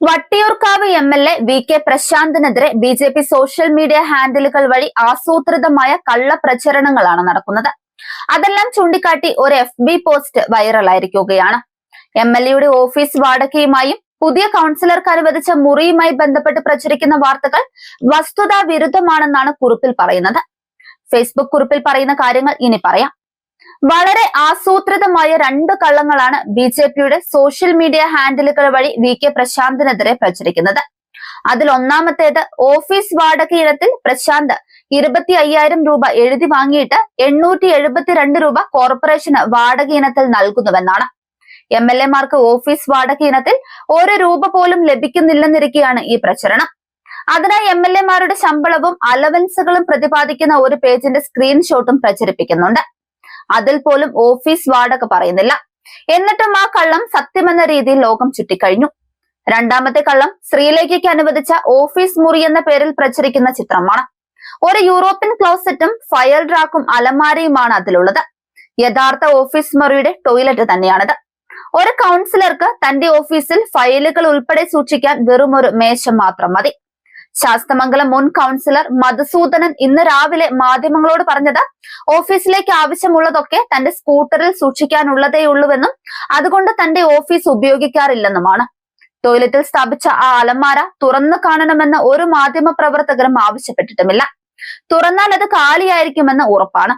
Vattiyoorkavu M L A V K പ്രശാന്തിനെതിരെ B J P social media ഹാൻഡിലുകൾ വഴി ആസൂത്രിതമായ കള്ളപ്രചരണങ്ങളാണ് നടക്കുന്നത്. അതെല്ലാം ചൂണ്ടിക്കാട്ടി ഒരു എഫ് ബി പോസ്റ്റ് വൈറലായിരിക്കുകയാണ് എം എൽ എയുടെ ഓഫീസ് വാടകയുമായും പുതിയ കൗൺസിലർക്ക് അനുവദിച്ച മുറിയുമായി ബന്ധപ്പെട്ട് പ്രചരിക്കുന്ന വാർത്തകൾ വസ്തുതാ വിരുദ്ധമാണെന്നാണ് കുറിപ്പിൽ പറയുന്നത്. ഫേസ്ബുക്ക് കുറിപ്പിൽ പറയുന്ന കാര്യങ്ങൾ ഇനി പറയാം. വളരെ ആസൂത്രിതമായ രണ്ട് കള്ളങ്ങളാണ് ബി ജെ പിയുടെ സോഷ്യൽ മീഡിയ ഹാൻഡിലുകൾ വഴി വി കെ പ്രശാന്തിനെതിരെ പ്രചരിക്കുന്നത്. അതിൽ ഒന്നാമത്തേത് ഓഫീസ് വാടക ഇനത്തിൽ പ്രശാന്ത് ഇരുപത്തി അയ്യായിരം രൂപ എഴുതി വാങ്ങിയിട്ട് എണ്ണൂറ്റി എഴുപത്തിരണ്ട് രൂപ കോർപ്പറേഷന് വാടക ഇനത്തിൽ നൽകുന്നുവെന്നാണ്. എം എൽ എമാർക്ക് ഓഫീസ് വാടക ഇനത്തിൽ ഒരു രൂപ പോലും ലഭിക്കുന്നില്ലെന്നിരിക്കെയാണ് ഈ പ്രചരണം. അതിനായി എം എൽ എമാരുടെ ശമ്പളവും അലവൻസുകളും പ്രതിപാദിക്കുന്ന ഒരു പേജിന്റെ സ്ക്രീൻഷോട്ടും പ്രചരിപ്പിക്കുന്നുണ്ട്. അതിൽ പോലും ഓഫീസ് വാർഡൊക്കെ പറയുന്നില്ല. എന്നിട്ടും ആ കള്ളം സത്യമെന്ന രീതിയിൽ ലോകം ചുറ്റിക്കഴിഞ്ഞു. രണ്ടാമത്തെ കള്ളം ശ്രീലേഖയ്ക്ക് അനുവദിച്ച ഓഫീസ് മുറി എന്ന പേരിൽ പ്രചരിക്കുന്ന ചിത്രമാണ്. ഒരു യൂറോപ്യൻ ക്ലോസറ്റും ഫയൽ റാക്കും അലമാരയുമാണ് അതിലുള്ളത്. യഥാർത്ഥ ഓഫീസ് മുറിയുടെ ടോയ്ലറ്റ് തന്നെയാണിത്. ഒരു കൗൺസിലർക്ക് തന്റെ ഓഫീസിൽ ഫയലുകൾ ഉൾപ്പെടെ സൂക്ഷിക്കാൻ വെറും ഒരു മേശം മാത്രം മതി. ശാസ്തമംഗലം മുൻ കൗൺസിലർ മധുസൂദനൻ ഇന്ന് രാവിലെ മാധ്യമങ്ങളോട് പറഞ്ഞത് ഓഫീസിലേക്ക് ആവശ്യമുള്ളതൊക്കെ തന്റെ സ്കൂട്ടറിൽ സൂക്ഷിക്കാനുള്ളതേയുള്ളൂവെന്നും അതുകൊണ്ട് തന്റെ ഓഫീസ് ഉപയോഗിക്കാറില്ലെന്നുമാണ്. ടോയ്ലറ്റിൽ സ്ഥാപിച്ച ആ അലമാര തുറന്നു കാണണമെന്ന് ഒരു മാധ്യമ പ്രവർത്തകരും ആവശ്യപ്പെട്ടിട്ടുമില്ല. തുറന്നാൽ അത് കാലിയായിരിക്കുമെന്ന് ഉറപ്പാണ്.